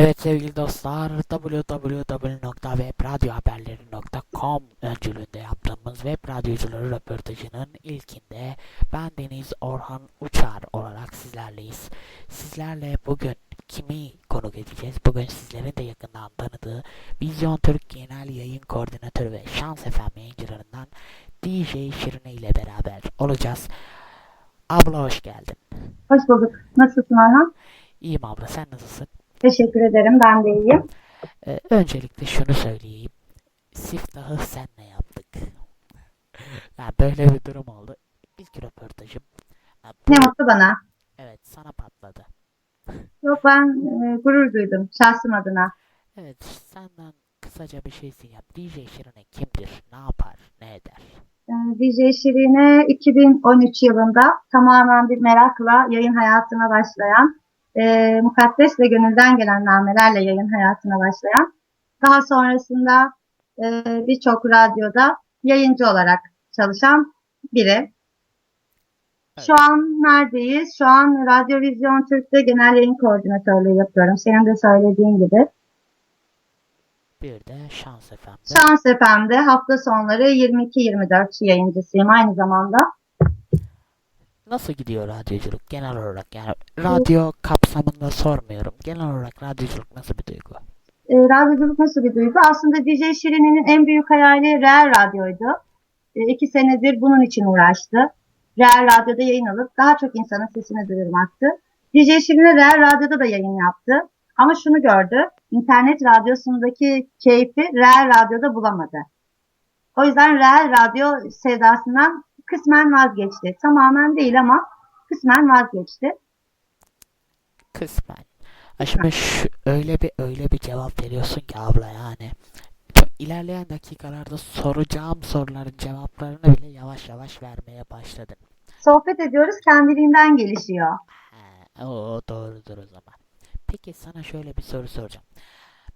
Evet sevgili dostlar www.webradyohaberleri.com öncülüğünde yaptığımız web radyocuları röportajının ilkinde ben Deniz Orhan Uçar olarak sizlerleyiz. Sizlerle bugün kimi konuk edeceğiz? Bugün sizlerin de yakından tanıdığı Vizyon Türk Genel Yayın Koordinatörü ve Şans FM yayıncılarından DJ Şirine ile beraber olacağız. Abla hoş geldin. Hoş bulduk. Nasılsın Orhan? İyiyim abla sen nasılsın? Teşekkür ederim. Ben de iyiyim. Ee, öncelikle şunu söyleyeyim. Siftahı senle yaptık. Yani böyle bir durum oldu. İlk röportajım. Yani Ne mutlu bana. evet sana patladı. Yok ben e, gurur duydum şahsım adına. Evet senden kısaca bir şey isteyeceğim. DJ Şirine kimdir? Ne yapar? Ne eder? E, DJ Şirine 2013 yılında tamamen bir merakla yayın hayatına başlayan, e, mukaddes ve gönülden gelen namelerle yayın hayatına başlayan, daha sonrasında e, birçok radyoda yayıncı olarak çalışan biri. Şu an neredeyiz? Şu an Radyo Vizyon Türk'te genel yayın koordinatörlüğü yapıyorum. Senin de söylediğin gibi. Bir de Şans FM'de. Şans FM'de hafta sonları 22-24 yayıncısıyım aynı zamanda. Nasıl gidiyor radyoculuk genel olarak? Yani radyo kapsamında sormuyorum. Genel olarak radyoculuk nasıl bir duygu? E, radyoculuk nasıl bir duygu? Aslında DJ Şirin'in en büyük hayali Real Radyo'ydu. E, iki senedir bunun için uğraştı. Real Radyo'da yayın alıp daha çok insanın sesini duyurmaktı. DJ Şirin'e Real Radyo'da da yayın yaptı. Ama şunu gördü, internet radyosundaki keyfi Real Radyo'da bulamadı. O yüzden Real Radyo sevdasından kısmen vazgeçti. Tamamen değil ama kısmen vazgeçti. Kısmen. Şimdi şu, öyle bir öyle bir cevap veriyorsun ki abla yani. İlerleyen dakikalarda soracağım soruların cevaplarını bile yavaş yavaş vermeye başladın. Sohbet ediyoruz, kendiliğinden gelişiyor. He, o doğrudur o zaman. Peki sana şöyle bir soru soracağım.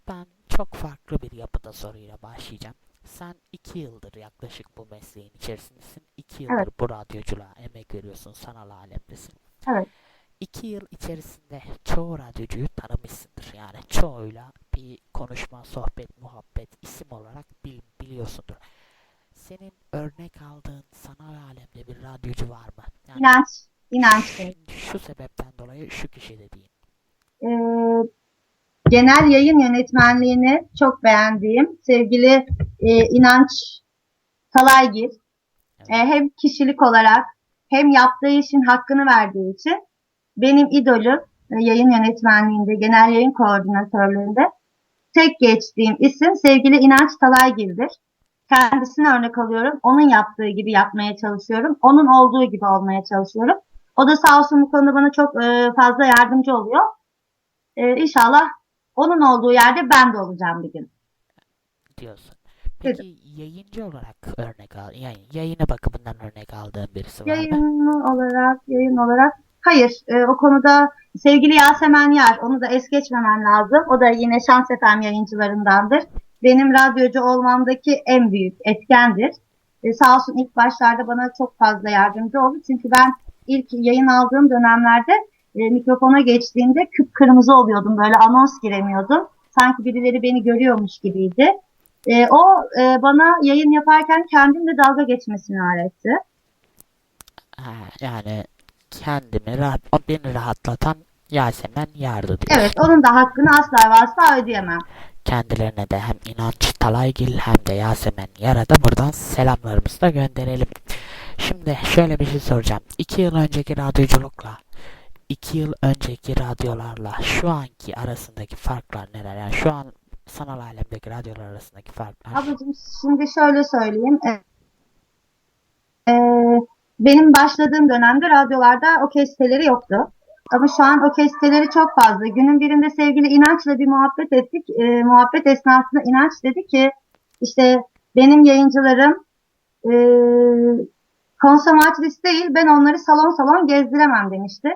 Ben çok farklı bir yapıda soruyla başlayacağım. Sen iki yıldır yaklaşık bu mesleğin içerisindesin. İki yıldır Evet. bu radyoculuğa emek veriyorsun, sanal alemdesin. Evet. İki yıl içerisinde çoğu radyocuyu tanımışsındır. Yani çoğuyla bir konuşma, sohbet, muhabbet, isim olarak bil, biliyorsundur. Senin örnek aldığın sanal alemde bir radyocu var mı? Yani İnanç, inanç. şimdi şu sebepten dolayı şu kişi dediğim. Ee, genel yayın yönetmenliğini çok beğendiğim sevgili e, İnanç Talaygil e, hem kişilik olarak hem yaptığı işin hakkını verdiği için benim idolüm e, yayın yönetmenliğinde, genel yayın koordinatörlüğünde tek geçtiğim isim sevgili İnanç Talaygil'dir. Kendisine örnek alıyorum. Onun yaptığı gibi yapmaya çalışıyorum. Onun olduğu gibi olmaya çalışıyorum. O da sağ olsun bu konuda bana çok e, fazla yardımcı oluyor. E, inşallah onun olduğu yerde ben de olacağım bir gün. diyorsun. Peki yayıncı olarak örnek al, yani yayına bakımından örnek aldığın birisi var mı? Yayın olarak, yayın olarak hayır. e, o konuda sevgili Yasemen Yar, onu da es geçmemen lazım. O da yine Şans FM yayıncılarındandır. Benim radyocu olmamdaki en büyük etkendir. E, sağ olsun ilk başlarda bana çok fazla yardımcı oldu. Çünkü ben ilk yayın aldığım dönemlerde e, mikrofona geçtiğimde kıpkırmızı oluyordum. Böyle anons giremiyordum. Sanki birileri beni görüyormuş gibiydi. E, o e, bana yayın yaparken kendimle dalga geçmesini öğretti. Ha, yani kendimi rahat, o beni rahatlatan Yasemen yardı diyorsun. Evet, onun da hakkını asla ve asla ödeyemem. Kendilerine de hem İnanç Talaygil hem de Yasemen Yar'a da buradan selamlarımızı da gönderelim. Şimdi şöyle bir şey soracağım. İki yıl önceki radyoculukla iki yıl önceki radyolarla şu anki arasındaki farklar neler? Yani şu an sanal alemdeki radyolar arasındaki farklar. Ablacığım şimdi şöyle söyleyeyim. Ee, e, benim başladığım dönemde radyolarda okey siteleri yoktu. Ama şu an okey siteleri çok fazla. Günün birinde sevgili İnanç'la bir muhabbet ettik. Ee, muhabbet esnasında İnanç dedi ki işte benim yayıncılarım e, konsomatrist değil ben onları salon salon gezdiremem demişti.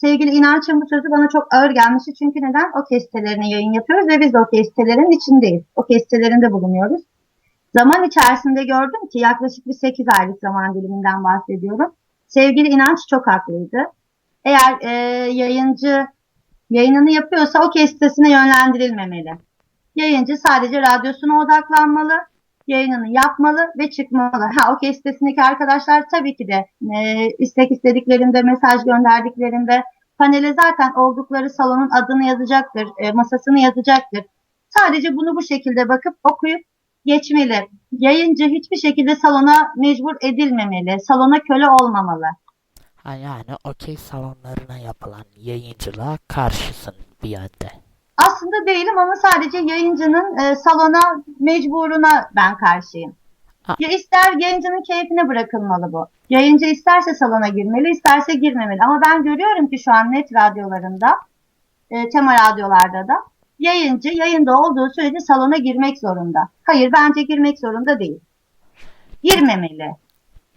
Sevgili İnanç'ın bu sözü bana çok ağır gelmişti. Çünkü neden? Okey sitelerine yayın yapıyoruz ve biz de okey sitelerinin içindeyiz. Okey sitelerinde bulunuyoruz. Zaman içerisinde gördüm ki yaklaşık bir 8 aylık zaman diliminden bahsediyorum. Sevgili İnanç çok haklıydı. Eğer e, yayıncı yayınını yapıyorsa okey sitesine yönlendirilmemeli. Yayıncı sadece radyosuna odaklanmalı, yayınını yapmalı ve çıkmalı. Ha okey sitesindeki arkadaşlar tabii ki de e, istek istediklerinde, mesaj gönderdiklerinde panele zaten oldukları salonun adını yazacaktır, e, masasını yazacaktır. Sadece bunu bu şekilde bakıp okuyup geçmeli. Yayıncı hiçbir şekilde salona mecbur edilmemeli, salona köle olmamalı. Ha yani okey salonlarına yapılan yayıncılığa karşısın bir yönde. Aslında değilim ama sadece yayıncının e, salona mecburuna ben karşıyım. Ha. Ya ister yayıncının keyfine bırakılmalı bu. Yayıncı isterse salona girmeli, isterse girmemeli. Ama ben görüyorum ki şu an net radyolarında, e, tema radyolarda da yayıncı yayında olduğu sürece salona girmek zorunda. Hayır bence girmek zorunda değil. Girmemeli.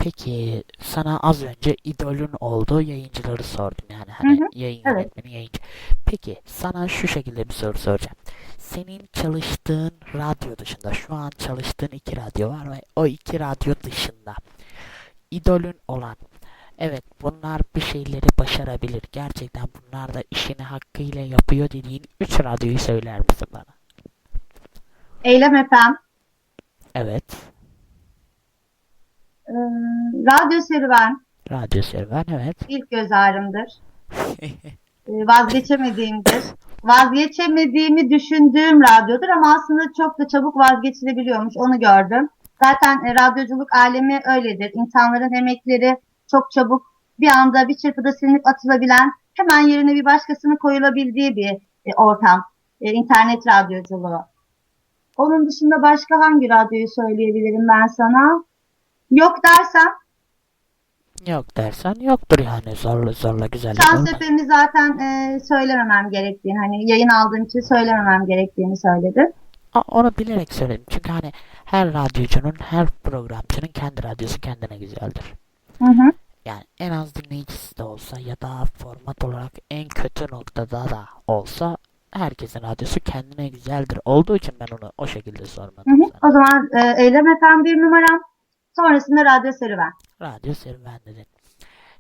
Peki sana az önce idolün olduğu yayıncıları sordum yani hani Hı hı, yayın evet. yönetmeni yayıncı. Peki sana şu şekilde bir soru soracağım. Senin çalıştığın radyo dışında şu an çalıştığın iki radyo var ve o iki radyo dışında idolün olan evet bunlar bir şeyleri başarabilir. Gerçekten bunlar da işini hakkıyla yapıyor dediğin üç radyoyu söyler misin bana? Eylem FM, Evet. Radyo Serüven Radyo Serven evet. ilk göz ağrımdır. E, vazgeçemediğimdir. Vazgeçemediğimi düşündüğüm radyodur ama aslında çok da çabuk vazgeçilebiliyormuş onu gördüm. Zaten e, radyoculuk alemi öyledir. İnsanların emekleri çok çabuk bir anda bir çırpıda silinip atılabilen hemen yerine bir başkasını koyulabildiği bir e, ortam. E, internet radyoculuğu. Onun dışında başka hangi radyoyu söyleyebilirim ben sana? Yok dersem Yok dersen yoktur yani zorla zorla güzel Şans zaten e, söylememem gerektiğini hani yayın aldığım için söylememem gerektiğini söyledi. Aa, Onu bilerek söyledim. Çünkü hani her radyocunun, her programcının kendi radyosu kendine güzeldir. Hı hı. Yani en az dinleyicisi de olsa ya da format olarak en kötü noktada da olsa herkesin radyosu kendine güzeldir. Olduğu için ben onu o şekilde Hı sormadım hı. sana. O zaman e, Eylem FM bir numaram. Sonrasında Radyo Serüven. Radyo serüven dedin.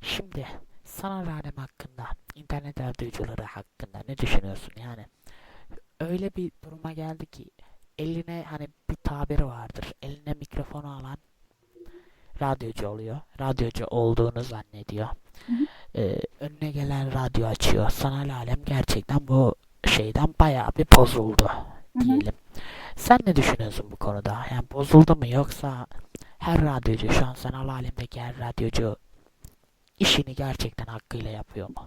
Şimdi sanal alem hakkında, internet radyocuları hakkında ne düşünüyorsun? Yani öyle bir duruma geldi ki eline hani bir tabiri vardır. Eline mikrofonu alan radyocu oluyor. Radyocu olduğunu zannediyor. Ee, önüne gelen radyo açıyor. Sanal alem gerçekten bu şeyden bayağı bir bozuldu diyelim. Sen ne düşünüyorsun bu konuda? Yani bozuldu mu yoksa her radyocu şu an sanal alemdeki her radyocu işini gerçekten hakkıyla yapıyor mu?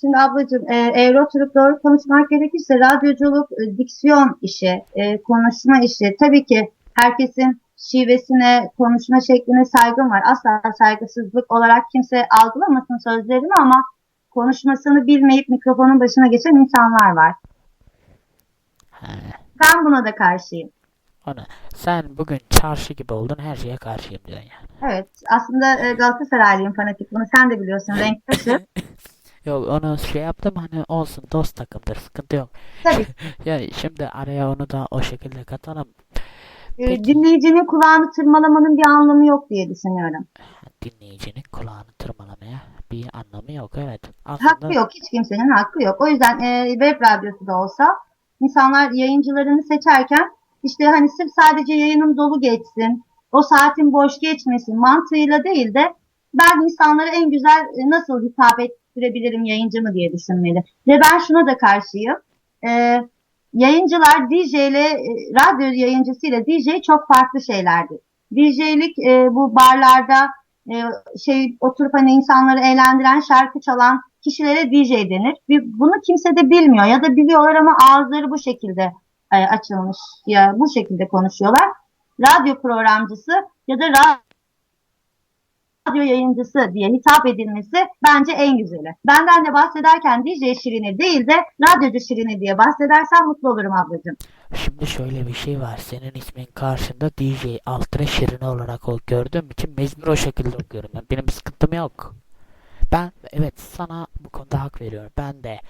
Şimdi ablacığım e, eğer oturup doğru konuşmak gerekirse radyoculuk e, diksiyon işi, e, konuşma işi. Tabii ki herkesin şivesine, konuşma şekline saygım var. Asla saygısızlık olarak kimse algılamasın sözlerimi ama konuşmasını bilmeyip mikrofonun başına geçen insanlar var. Ben buna da karşıyım. Onu. Sen bugün çarşı gibi oldun her şeye karşıyım diyorsun yani. Evet, aslında e, Galatasaraylıyım fanatik. Bunu sen de biliyorsun. Renk taşı. Yok onu şey yaptım hani olsun dost takımdır sıkıntı yok. Tabii. Yani şimdi araya onu da o şekilde katalım. E, Peki. dinleyicinin kulağını tırmalamanın bir anlamı yok diye düşünüyorum. Dinleyicinin kulağını tırmalamaya bir anlamı yok evet. Aslında Hakkı yok. Hiç kimsenin hakkı yok. O yüzden e, web radyosu da olsa insanlar yayıncılarını seçerken işte hani sırf sadece yayının dolu geçsin, o saatin boş geçmesin mantığıyla değil de ben insanlara en güzel e, nasıl hitap ettirebilirim yayıncımı diye düşünmeli. Ve ben şuna da karşıyım. E, yayıncılar DJ ile e, radyo yayıncısı ile DJ çok farklı şeylerdir. DJ'lik e, bu barlarda e, şey oturup hani insanları eğlendiren şarkı çalan kişilere DJ denir. Bunu kimse de bilmiyor ya da biliyorlar ama ağızları bu şekilde e, açılmış ya bu şekilde konuşuyorlar. Radyo programcısı ya da ra- radyo yayıncısı diye hitap edilmesi bence en güzeli. Benden de bahsederken DJ Şirini değil de radyocu Şirini diye bahsedersen mutlu olurum ablacığım. Şimdi şöyle bir şey var. Senin ismin karşında DJ Altre Şirin olarak o gördüğüm için mecbur o şekilde okuyorum. Yani benim sıkıntım yok. Ben evet sana bu konuda hak veriyorum. Ben de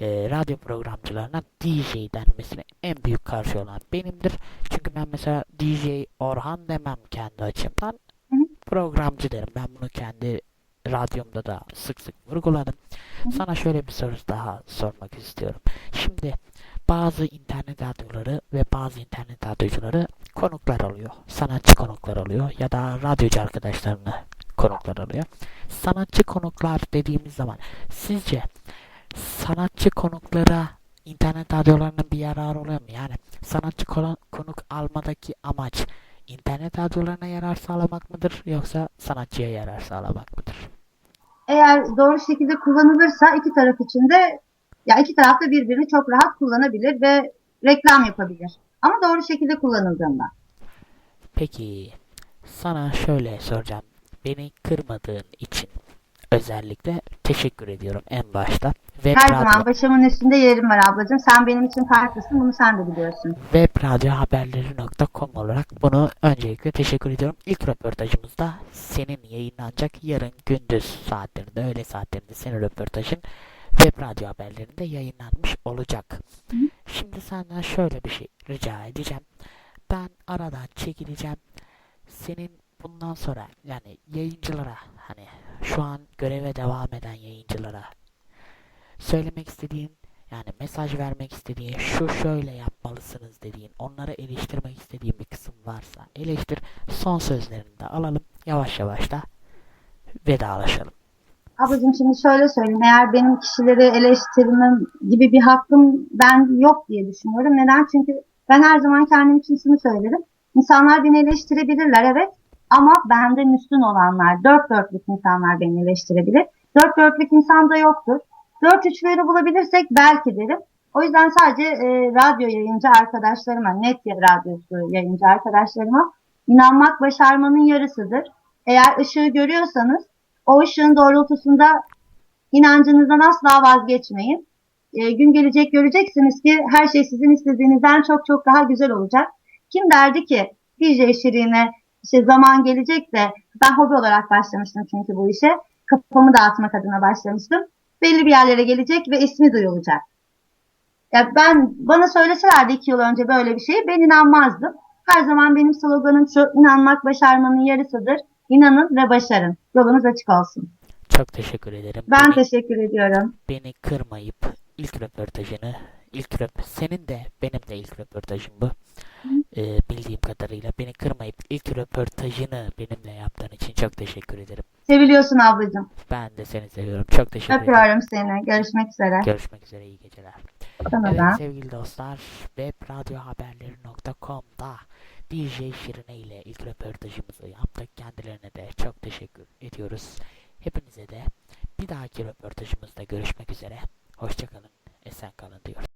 e, radyo programcılarına DJ denmesine en büyük karşı olan benimdir. Çünkü ben mesela DJ Orhan demem kendi açımdan. Programcı derim. Ben bunu kendi radyomda da sık sık vurguladım. Sana şöyle bir soru daha sormak istiyorum. Şimdi bazı internet radyoları ve bazı internet radyocuları konuklar alıyor. Sanatçı konuklar alıyor ya da radyocu arkadaşlarını konuklar alıyor. Sanatçı konuklar dediğimiz zaman sizce sanatçı konuklara internet radyolarının bir yararı oluyor mu? Yani sanatçı konuk almadaki amaç internet radyolarına yarar sağlamak mıdır yoksa sanatçıya yarar sağlamak mıdır? Eğer doğru şekilde kullanılırsa iki taraf için de ya iki taraf da birbirini çok rahat kullanabilir ve reklam yapabilir. Ama doğru şekilde kullanıldığında. Peki sana şöyle soracağım. Beni kırmadığın için özellikle teşekkür ediyorum en başta. Web Her radyo, zaman başımın üstünde yerim var ablacığım. Sen benim için farklısın. Bunu sen de biliyorsun. webradyohaberleri.com olarak bunu öncelikle teşekkür ediyorum. İlk röportajımızda senin yayınlanacak yarın gündüz saatlerinde, öğle saatlerinde senin röportajın web radyo haberlerinde yayınlanmış olacak. Şimdi senden şöyle bir şey rica edeceğim. Ben aradan çekileceğim. Senin bundan sonra yani yayıncılara hani şu an göreve devam eden yayıncılara söylemek istediğin yani mesaj vermek istediğin şu şöyle yapmalısınız dediğin onları eleştirmek istediğin bir kısım varsa eleştir son sözlerini de alalım yavaş yavaş da vedalaşalım. Ablacığım şimdi şöyle söyleyeyim. Eğer benim kişileri eleştirmem gibi bir hakkım ben yok diye düşünüyorum. Neden? Çünkü ben her zaman kendim için şunu söylerim. İnsanlar beni eleştirebilirler evet. Ama benden üstün olanlar, dört dörtlük insanlar beni eleştirebilir. Dört dörtlük insan da yoktur. Dört üçlüğünü bulabilirsek belki derim. O yüzden sadece e, radyo yayıncı arkadaşlarıma, net radyosu yayıncı arkadaşlarıma inanmak başarmanın yarısıdır. Eğer ışığı görüyorsanız o ışığın doğrultusunda inancınızdan asla vazgeçmeyin. E, gün gelecek göreceksiniz ki her şey sizin istediğinizden çok çok daha güzel olacak. Kim derdi ki DJ Şirin'e işte zaman gelecek de ben hobi olarak başlamıştım çünkü bu işe. Kafamı dağıtmak adına başlamıştım. Belli bir yerlere gelecek ve ismi duyulacak. Ya ben bana söyleselerdi iki yıl önce böyle bir şeyi ben inanmazdım. Her zaman benim sloganım şu inanmak başarmanın yarısıdır. İnanın ve başarın. Yolunuz açık olsun. Çok teşekkür ederim. Ben Beni- teşekkür ediyorum. beni kırmayıp ilk röportajını ilk röp senin de benim de ilk röportajım bu. Ee, bildiğim kadarıyla beni kırmayıp ilk röportajını benimle yaptığın için çok teşekkür ederim. Seviliyorsun ablacığım. Ben de seni seviyorum. Çok teşekkür ederim. Öpüyorum seni. Görüşmek üzere. Görüşmek üzere. iyi geceler. Sana Evet da. sevgili dostlar webradyohaberleri.com'da DJ Şirine ile ilk röportajımızı yaptık. Kendilerine de çok teşekkür ediyoruz. Hepinize de bir dahaki röportajımızda görüşmek üzere. Hoşçakalın, esen kalın diyoruz.